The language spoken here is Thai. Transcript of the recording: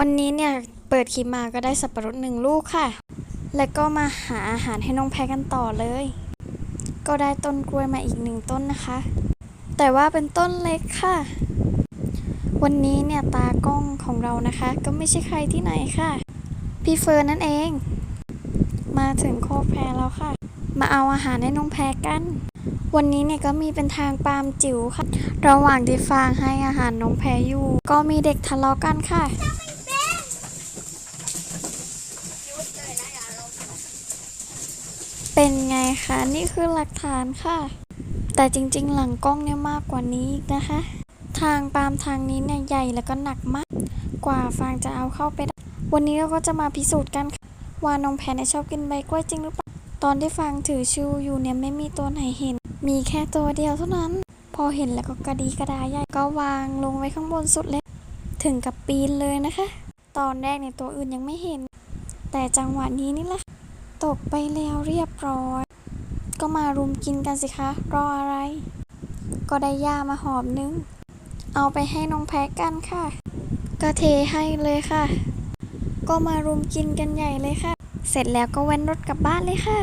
วันนี้เนี่ยเปิดคลิปมาก็ได้สับปะรดหนึ่งลูกค่ะ แล้วก็มาหาอาหารให้น้องแพรกันต่อเลย ก็ได้ต้นกล้วยมาอีกหนึ่งต้นนะคะ แต่ว่าเป็นต้นเล็กค่ะ วันนี้เนี่ยตากล้องของเรานะคะ ก็ไม่ใช่ใครที่ไหนค่ะ พี่เฟิร์นนั่นเอง มาถึงโคกแพรแล้วค่ะ มาเอาอาหารให้น้องแพรกัน วันนี้เนี่ยก็มีเป็นทางปาล์มจิ๋วค่ะ ระหว่างที่ฟางให้อาหารน้องแพรอยู่ ก็มีเด็กทะเลาะกันค่ะ เป็นไงคะ นี่คือหลักฐานค่ะ แต่จริงๆ หลังกล้องเนี่ยมากกว่านี้อีกนะคะ ทางปาล์มทางนี้เนี่ยใหญ่แล้วก็หนักมาก กว่าฟางจะเอาเข้าไปได้ วันนี้เราก็จะมาพิสูจน์กันค่ะว่าน้องแพนชอบกินใบกล้วยจริงหรือเปล่า ตอนที่ฟางถือชูอยู่เนี่ยไม่มีตัวไหนเห็น มีแค่ตัวเดียวเท่านั้น พอเห็นแล้วก็กระดีกระดาใหญ่ก็วางลงไว้ข้างบนสุดเลย ถึงกับปีนเลยนะคะ ตอนแรกในยตัวอื่นยังไม่เห็น แต่จังหวะนี้นี่แหละ ตกไปแล้วเรียบร้อย ก็มารุมกินกันสิคะ รออะไร ก็ได้ย่ามาหอบนึง เอาไปให้น้องแพ้กกันค่ะ ก็เทให้เลยค่ะ ก็มารุมกินกันใหญ่เลยค่ะ เสร็จแล้วก็แว้นรถกลับบ้านเลยค่ะ